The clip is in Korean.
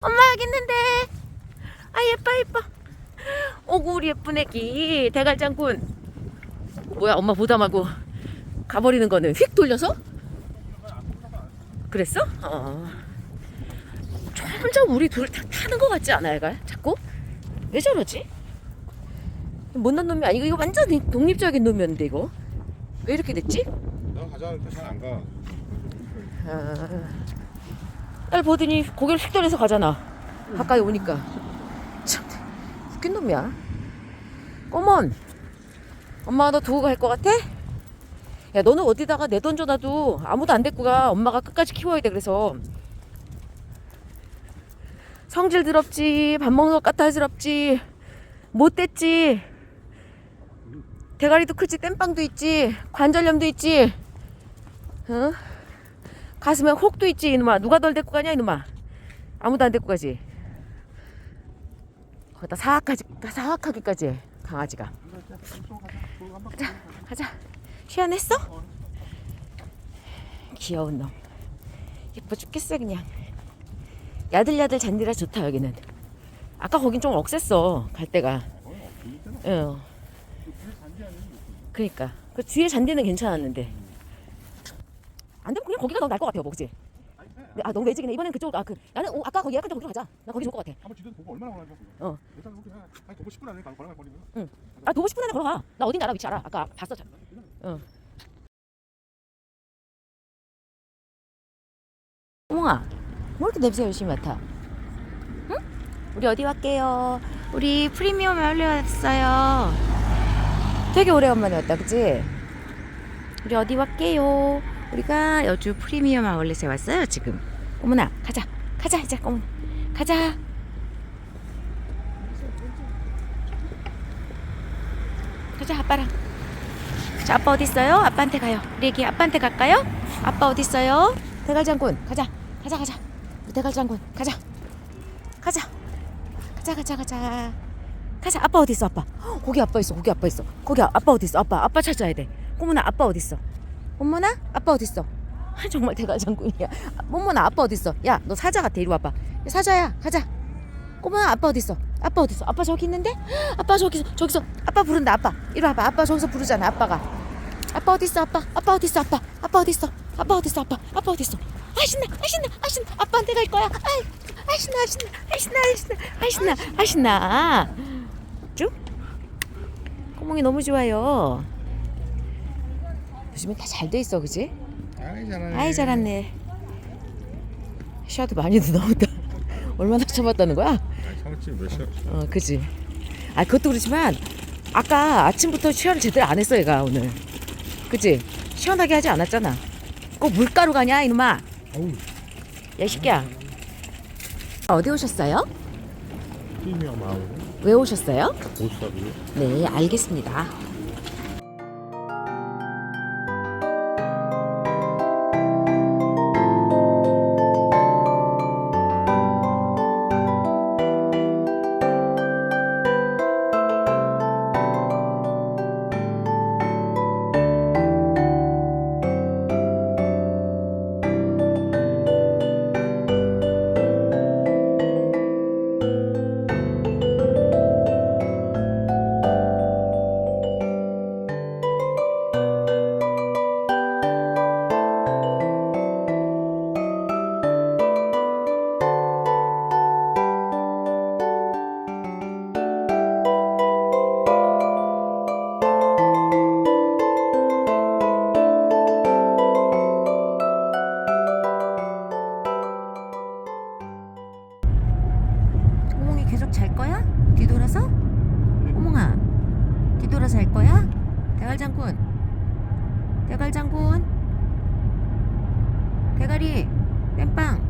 엄마 여기 있는데. 아 예뻐 예뻐. 오구 우리 예쁜 애기 대갈장군. 뭐야 엄마 보다 말고 가버리는 거는 휙 돌려서? 그랬어? 어. 점점 우리 둘 다 타는 것 같지 않아 얘가 자꾸? 왜 저러지? 못난 놈이 아니고 이거 완전 독립적인 놈이었는데 이거 왜 이렇게 됐지? 너 가져갈 때잘안 가. 아, 딸 보더니 고개를 휙 돌려서 가잖아. 가까이 오니까. 참, 웃긴 놈이야. 꼬먼, 엄마가 너 두고 갈 것 같아? 야, 너는 어디다가 내 던져놔도 아무도 안 데리고 가. 엄마가 끝까지 키워야 돼, 그래서. 성질 더럽지, 밥 먹는 것 까탈스럽지, 못됐지, 대가리도 크지, 땜빵도 있지, 관절염도 있지, 응? 가슴에 혹도 있지 이놈아. 누가 널 데리고 가냐 이놈아. 아무도 안 데리고 가지. 거기다 사악하지 사악하기까지 해 강아지가. 가자 가자. 시원했어? 귀여운 놈. 예뻐 죽겠어 그냥. 야들야들 잔디라 좋다 여기는. 아까 거긴 좀 억셌어 갈 때가. 응 그니까. 그 뒤에 잔디는 괜찮았는데 안 되면 그냥 거기가 더 나을 것 같아요, 뭐, 그지? 아, 너무 외지기네. 이번엔 그쪽, 아, 그, 나는 오, 아까 거기 데 거기로 가자. 나 거기 좋을 것 같아. 한번 지도 보고 얼마나 걸어가 어. 일단 그렇게 한 아니 도보 10분 안에 걸어갈 거리면. 아, 도보 10분 안에 걸어가. 나 어딘지 알아, 위치 알아. 아까 봤어. 자. 어. 어몽아, 뭐 이렇게 냄새 열심히 맡아? 응? 우리 어디 갈게요? 우리 프리미엄 마을에 왔어요. 되게 오래간만에 왔다, 그치? 우리 어디 갈게요? 우리가 여주 프리미엄 아울렛에 왔어요, 지금. 어머나, 가자. 가자, 이제, 어머나. 가자. 가자, 아빠랑. 자, 아빠 어디 있어요? 아빠한테 가요. 우리 애기 아빠한테 갈까요? 아빠 어디 있어요? 대갈장군, 가자. 가자, 가자. 대갈장군, 가자. 가자. 가자, 가자, 가자. 가자. 아빠 어디 있어, 아빠? 헉, 거기 아빠 있어, 거기 아빠 있어. 거기 아- 아빠 어디 있어? 아빠, 아빠 찾아야 돼. 꼬문아, 아빠 어디 있어? 엄마나? 아빠 어디 있어? 아, 정말 대갈장군이야. 아, 엄마나 아빠 어디 있어? 야, 너 사자 같아. 이리 와봐. 야, 사자야, 가자. 꼬문아, 아빠 어디 있어? 아빠 어디 있어? 아빠 저기 있는데? 아빠 저기서 저기서 아빠 부른다. 아빠. 이리 와봐. 아빠 저기서 부르잖아. 아빠가. 아빠 어디 있어? 아빠. 아빠 어디 있어? 아빠. 아빠 어디 있어? 아빠 어디 있어? 아빠. 아빠 어디 있어? 아 신나, 아 신나, 아 신나. 아빠한테 갈 거야. 아이, 아 신나, 아 신나, 아 신나, 아 신나, 아 신나, 아 신나. 쭉. 꼬몽이 너무 좋아요. 요즘엔 다잘 돼 있어, 그지? 아이 잘하네. 아이 잘았네. 샤도 많이도 나온다. 얼마나 참았다는 거야? 참았지 몇 시간. 어, 그지. 아, 그것도 그렇지만 아까 아침부터 시연을 제대로 안 했어, 얘가 오늘. 그지? 시원하게 하지 않았잖아. 꼭 물가루 가냐, 이놈아? 어우. 야, 이 새끼야. 어디 오셨어요? 프리미엄 마을 왜 오셨어요? 보스타뷰. 네, 알겠습니다. 계속 잘 거야? 뒤돌아서? 꼬몽아, 뒤돌아서 잘 거야? 대갈장군, 대갈장군, 대가리, 땜빵.